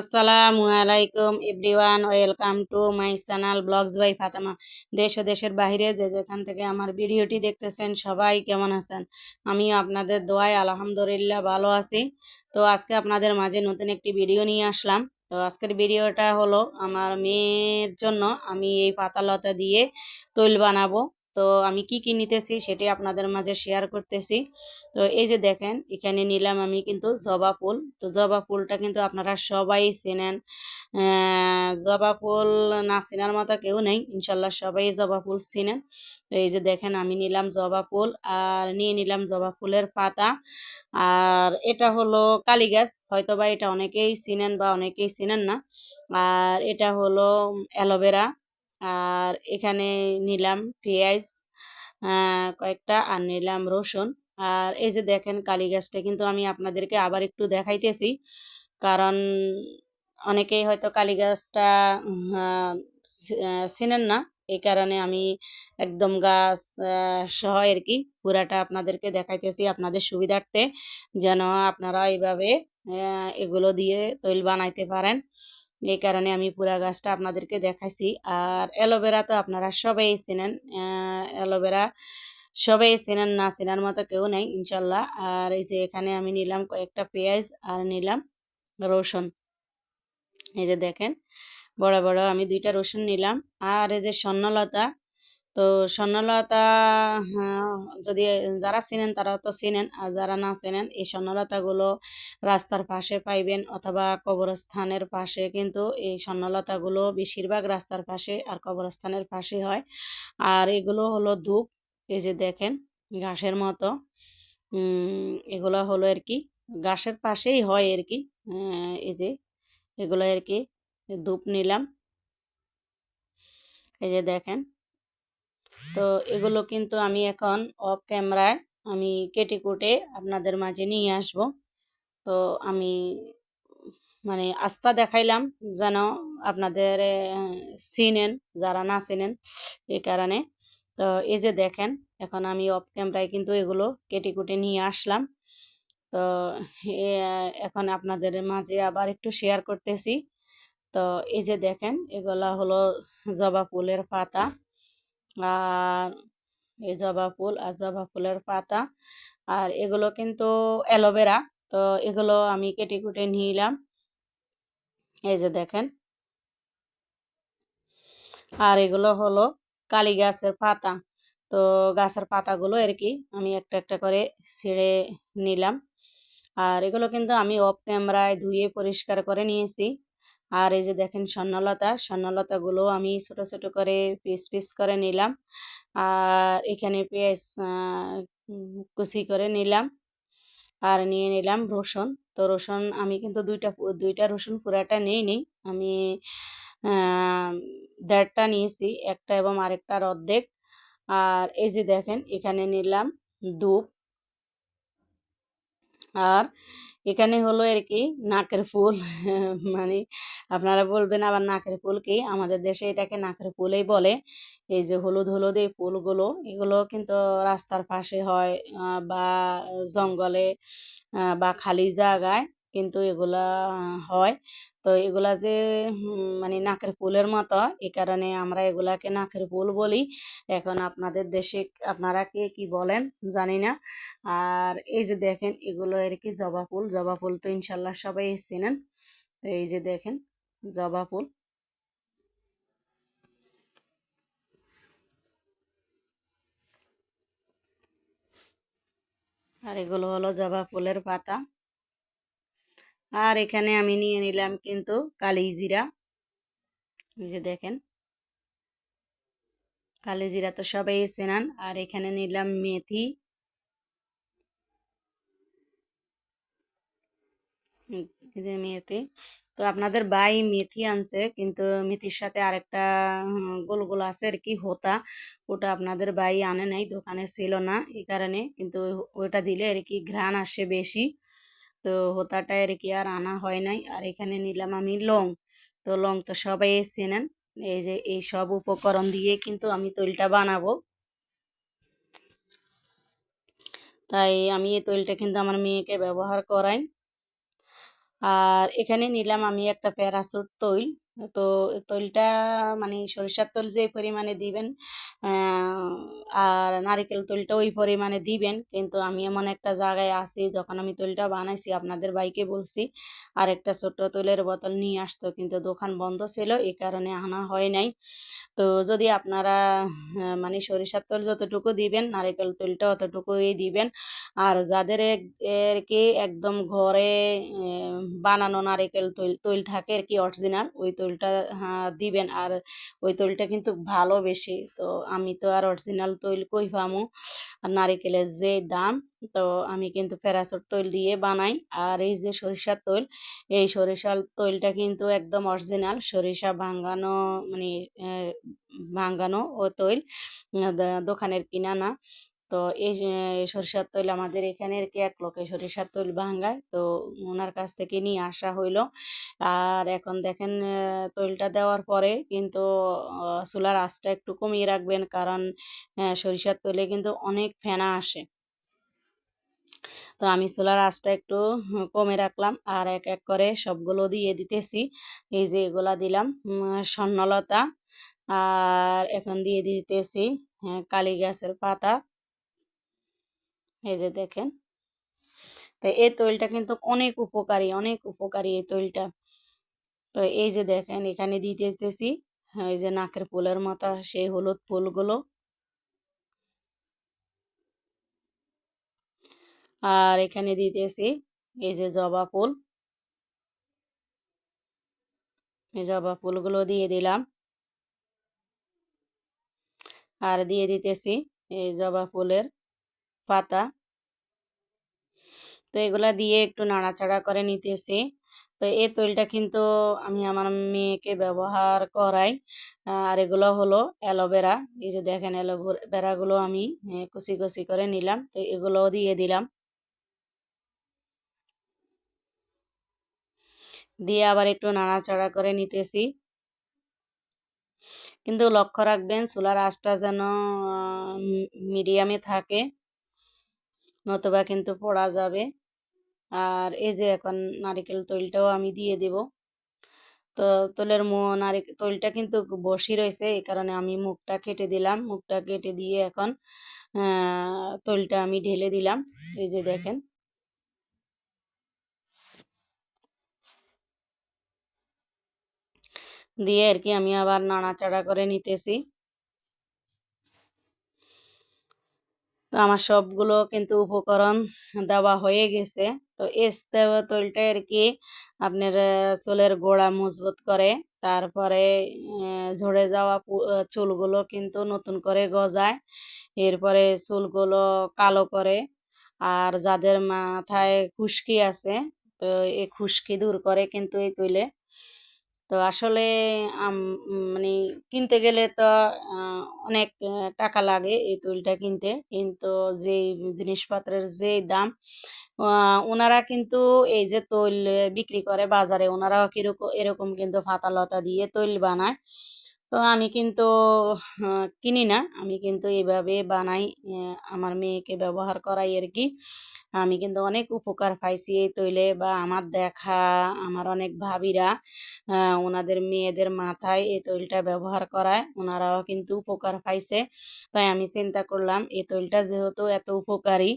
আসসালামু আলাইকুম everyone, welcome to my channel vlogs by Fatema. দেশ ও দেশের বাইরে যে যেখান থেকে আমার ভিডিওটি দেখতেছেন, সবাই কেমন আছেন? আমিও আপনাদের দোয়ায় আলহামদুলিল্লাহ ভালো আছি। তো আজকে আপনাদের মাঝে নতুন একটি ভিডিও নিয়ে আসলাম। তো আজকের ভিডিওটা হলো আমার মেয়ের জন্য আমি এই পাতালতা দিয়ে তৈল বানাবো। তো আমি কি কি নিতেছি সেটি আপনাদের মাঝে শেয়ার করতেছি। তো এই যে দেখেন, এখানে নিলাম আমি কিন্তু জবা ফুল। তো জবা ফুলটা কিন্তু আপনারা সবাই চেনেন। জবা ফুল না চেনার মতো কেউ নেই। ইনশাল্লাহ সবাই জবা ফুল চিনেন। তো এই যে দেখেন, আমি নিলাম জবা ফুল আর নিয়ে নিলাম জবা ফুলের পাতা। আর এটা হলো কালী গাছ। হয়তো বা এটা অনেকেই চিনেন বা অনেকেই চিনেন না। আর এটা হলো অ্যালোভেরা। আর এখানে নিলাম পেঁয়াজ কয়েকটা আর নিলাম রসুন। আর এই যে দেখেন কালী গাছটা কিন্তু আমি আপনাদেরকে আবার একটু দেখাইতেছি। কারণ অনেকেই হয়তো কালী গাছটা চেনেন না। এই কারণে আমি একদম গাছ সহ আর কি পুরাটা আপনাদেরকে দেখাইতেছি আপনাদের সুবিধার্থে। যেন আপনারা এইভাবে এগুলো দিয়ে তৈল বানাইতে পারেন। এই কারণে আমি পুরা গাছটা আপনাদেরকে দেখাইছি। আর অ্যালোভেরা তো আপনারা সবাই চেনেন অ্যালোভেরা সবাই চেনেন, না চেনার মতো কেউ নেই, ইনশাল্লাহ। আর এই যে এখানে আমি নিলাম কয়েকটা পেঁয়াজ আর নিলাম রসুন। এই যে দেখেন, বড় বড় আমি দুইটা রসুন নিলাম। আর এই যে স্বর্ণলতা তো স্বর্ণলতা হ্যাঁ, যদি যারা চেনেন তারা তো চেনেন আর যারা না চেনেন এই স্বর্ণলতাগুলো রাস্তার পাশে পাইবেন অথবা কবরস্থানের পাশে কিন্তু এই স্বর্ণলতাগুলো বেশিরভাগ রাস্তার পাশে আর কবরস্থানের পাশে হয়। আর এগুলো হলো ধূপ এই যে দেখেন ঘাসের মতো। এগুলো হলো আর কি ঘাসের পাশেই হয় আর কি এই যে এগুলো আর কি ধূপ নিলাম। এই যে দেখেন তো এগুলো কিন্তু আমি এখন অফ ক্যামেরায় আমি কেটে কুটে আপনাদের মাঝে নিয়ে আসব। তো আমি মানে আস্থা দেখাইলাম যেন আপনাদের চিনেন, যারা না চিনেন এই কারণে। তো এই যে দেখেন, এখন আমি অফ ক্যামেরায় কিন্তু এগুলো কেটে কুটে নিয়ে আসলাম। তো এখন আপনাদের মাঝে আবার একটু শেয়ার করতেছি। তো এই যে দেখেন, এগুলা হলো জবা ফুলের পাতা। আর এই জবা ফুল আর জবা ফুলের পাতা। আর এগুলো কিন্তু অ্যালোভেরা, তো এগুলো আমি কেটে কুটে নিলাম। এই যে দেখেন। আর এগুলো হলো কালী গাছের পাতা। তো গাছের পাতাগুলো আর কি আমি একটা একটা করে ছিঁড়ে নিলাম। আর এগুলো কিন্তু আমি অফ ক্যামেরায় ধুয়ে পরিষ্কার করে নিয়েছি। আর এই যে দেখেন স্বর্ণলতা, স্বর্ণলতাগুলো আমি ছোট ছোট করে পিস পিস করে নিলাম। আর এখানে পেঁয়াজ কুচি করে নিলাম। আর নিয়ে নিলাম রসুন। তো রসুন আমি কিন্তু দুইটা দুইটা রসুন পুরাটা নিই নি আমি দেড়টা নিয়েছি, একটা এবং আরেকটার অর্ধেক। আর এই যে দেখেন, এখানে নিলাম ধূপ আর এখানে হলো আর কি নাকের ফুল। মানে আপনারা বলবেন আবার নাকের ফুল কি? আমাদের দেশে এটাকে নাকের ফুলেই বলে। এই যে হলুদ হলুদ এই ফুলগুলো, এগুলো কিন্তু রাস্তার পাশে হয় বা জঙ্গলে বা খালি জায়গায়। কিন্তু এগুলা হয়। তো এগুলা যে মানে নাকের ফুলের মতো এই কারণে আমরা এগুলাকে নাকের ফুল বলি। এখন আপনাদের দেশে আপনারা কে কি বলেন জানি না। আর এই যে দেখেন, এগুলো আর কি জবা ফুল? জবা ফুল তো ইনশাল্লাহ সবাই চেনেন। তো এই যে দেখেন, জবা ফুল। আর এগুলো হলো জবা ফুলের পাতা। আর এখানে আমি নিয়ে নিলাম কিন্তু কালি জিরা এই যে দেখেন। কালি জিরা তো সবাই চেনান। আর এখানে নিলাম মেথি। যে মেথি। তো আপনাদের ভাই মেথি আনছে, কিন্তু মেথির সাথে আরেকটা গোল গোল আছে আর কি, হোতা। ওটা আপনাদের ভাই আনে নাই, দোকানে ছিল না এই কারণে। কিন্তু ওটা দিলে আর কি ঘ্রাণ আসে বেশি। তো হোতাটা আর কি আর আনা হয় নাই। আর এখানে নিলাম আমি লং। তো লং তো সবাই এসে নেন এই যে এই সব উপকরণ দিয়ে কিন্তু আমি তৈলটা বানাবো। তাই আমি এই তৈলটা কিন্তু আমার মেয়েকে ব্যবহার করাই। আর এখানে নিলাম আমি একটা প্যারাসুট তৈল। তো তৈলটা মানে সরিষার তেল যে পরিমাণে দিবেন আর নারিকেল তেলটা ওই পরিমাণে দিবেন। কিন্তু আমি এমন একটা জায়গায় আছি, যখন আমি তৈলটা বানাইছি, আপনাদের বাইকে বলছি, আর একটা ছোট্ট তৈলের বোতল নিয়ে আসতো, কিন্তু দোকান বন্ধ ছিল এই কারণে আনা হয় নাই। তো যদি আপনারা মানে সরিষার তেল যতটুকু দিবেন, নারিকেল তেলটা অতটুকুই দিবেন, আর যাদের এর কি একদম ঘরে বানানো নারিকেল তৈল তৈল থাকে আর কি অরিজিনাল ওই তৈলটা হ্যাঁ, দিবেন। আর ওই তৈলটা কিন্তু ভালো বেশি। তো আমি তো আর অরিজিনাল তৈল কই পামু আর নারিকেলের যে দাম তো আমি কিন্তু প্যারাসুট তৈল দিয়ে বানাই। আর এই যে সরিষার তৈল এই সরিষার তৈলটা কিন্তু একদম অরিজিনাল সরিষা ভাঙ্গানো মানে আহ, ভাঙ্গানো ও তৈল দোকানের কিনা না। তো এই সরিষার তৈল আমাদের এখানে আর কি এক লোকে সরিষার তৈল ভাঙ্গায়, তো ওনার কাছ থেকে নিয়ে আসা হইল। আর এখন দেখেন তৈলটা দেওয়ার পরে কিন্তু চুলার আঁচটা একটু কমিয়ে রাখবেন, কারণ সরিষার তৈলে কিন্তু অনেক ফেনা আসে। তো আমি চুলার আঁচটা একটু কমে রাখলাম আর এক এক করে সবগুলো দিয়ে দিতেছি। এই যে এগুলা দিলাম স্বর্ণলতা, আর এখন দিয়ে দিতেছি কালী গাছের পাতা। এই যে দেখেন। তো এই তৈলটা কিন্তু অনেক উপকারী অনেক উপকারী এই তৈলটা। তো এই যে দেখেন এখানে দিতেছি হ্যাঁ, এই যে নাকের ফুলের মতো সেই হলুদ ফুলগুলো। আর এখানে দিতেছি এই যে জবা ফুল। এই জবা ফুলগুলো দিয়ে দিলাম। আর দিয়ে দিতেছি এই জবা ফুলের পাতা। তো এগুলা দিয়ে একটু নাড়াচাড়া করে নিতেছি। তো এই তৈলটা কিন্তু আমি আমার মেয়েকে ব্যবহার করাই। আর এগুলো হলো অ্যালোভেরা। এই যে দেখেন অ্যালোভেরা গুলো আমি কুচি কুচি করে নিলাম। তো এগুলো দিয়ে দিলাম। দিয়ে আবার একটু নাড়াচাড়া করে নিতেছি। কিন্তু লক্ষ্য রাখবেন, চুলার আঁচটা যেন মিডিয়ামে থাকে। নতুবা কিন্তু পড়া যাবে। আর এই যে এখন নারিকেল তৈলটাও আমি দিয়ে দেব। তো তৈলের মু নারিকেল তৈলটা কিন্তু বসি রয়েছে, এই কারণে আমি মুখটা কেটে দিলাম। মুখটা কেটে দিয়ে এখন তৈলটা আমি ঢেলে দিলাম। এই যে দেখেন। দিয়ে আর কি আমি আবার নাড়াচাড়া করে নিতেছি। তো আমার সবগুলো কিন্তু উপকরণ দেওয়া হয়ে গেছে। তো এস্তে তৈলটা আর কি আপনার চুলের গোড়া মজবুত করে, তারপরে ঝরে যাওয়া চুলগুলো কিন্তু নতুন করে গজায়, এরপরে চুলগুলো কালো করে, আর যাদের মাথায় খুশকি আছে, তো এই খুশকি দূর করে কিন্তু এই তৈলে তো আসলে মানে কিনতে গেলে তো অনেক টাকা লাগে এই তুলটা কিনতে। কিন্তু যেই জিনিসপত্রের যেই দাম ওনারা কিন্তু এই যে তৈল বিক্রি করে বাজারে, ওনারাও কীরকম, এরকম কিন্তু ফাতালতা দিয়ে তৈল বানায়। তো আমি কিন্তু কিনি না। আমি কিন্তু এইভাবে বানাই আমার মেয়েকে ব্যবহার করাই আর কি। আমি কিন্তু অনেক উপকার পাইছি এই তৈলে বা আমার দেখা, আমার অনেক ভাবিরা ওনাদের মেয়েদের মাথায় এই তৈলটা ব্যবহার করায়, ওনারাও কিন্তু উপকার পাইছে। তাই আমি চিন্তা করলাম, এই তৈলটা যেহেতু এত উপকারী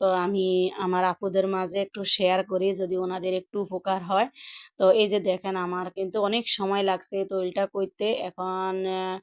তো আমি আমার আপুদের মাঝে একটু শেয়ার করি যদি ওনাদের একটু উপকার হয়। তো এই যে দেখেন, আমার কিন্তু অনেক সময় লাগছে এই তৈলটা করতে। এখন আহ,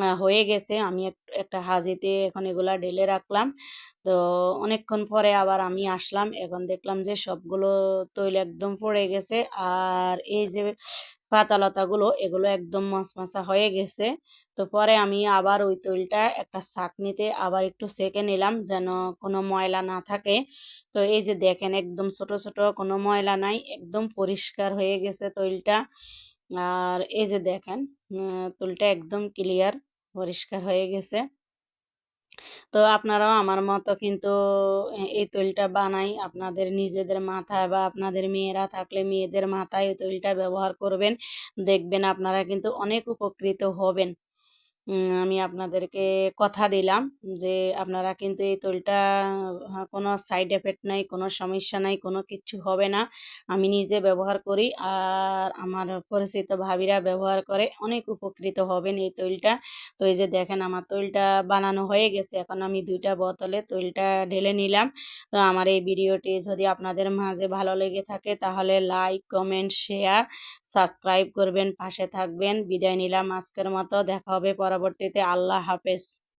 আহ, হয়ে গেছে। আমি এক- একটা হাজিতে এখন এগুলা ঢেলে রাখলাম। তো অনেকক্ষণ পরে আবার আমি আসলাম। এখন দেখলাম যে সবগুলো তৈল একদম পড়ে গেছে। আর এই যে পাতালতাগুলো এগুলো একদম মচমচা হয়ে গেছে। তো পরে আমি আবার ওই তৈলটা একটা ছাঁকনিতে আবার একটু সেঁকে নিলাম যেন কোনো ময়লা না থাকে। তো এই যে দেখেন একদম ছোট ছোট কোনো ময়লা নাই। একদম পরিষ্কার হয়ে গেছে তৈলটা। আর এই যে দেখেন তৈলটা একদম ক্লিয়ার পরিষ্কার হয়ে গেছে। তো আপনারাও আমার মতো কিন্তু এই তৈলটা বানাই। আপনাদের নিজেদের মাথায় বা আপনাদের মেয়েরা থাকলে মেয়েদের মাথায় এই তৈলটা ব্যবহার করবেন। দেখবেন আপনারা কিন্তু অনেক উপকৃত হবেন। আমি আপনাদেরকে কথা দিলাম যে আপনারা কিন্তু এই তৈলটা কোনো সাইড এফেক্ট নাই, কোনো সমস্যা নাই, কোনো কিচ্ছু হবে না। আমি নিজে ব্যবহার করি আর আমার পরিচিত ভাবিরা ব্যবহার করে, অনেক উপকৃত হবেন এই তৈলটা। তো এই যে দেখেন আমার তৈলটা বানানো হয়ে গেছে, এখন আমি দুইটা বোতলে তৈলটা ঢেলে নিলাম। তো আমার এই ভিডিওটি যদি আপনাদের মাঝে ভালো লেগে থাকে তাহলে লাইক কমেন্ট শেয়ার সাবস্ক্রাইব করবেন, পাশে থাকবেন। বিদায় নিলাম আজকের মতো, দেখা হবে পরবর্তীতে আল্লাহ হাফেজ।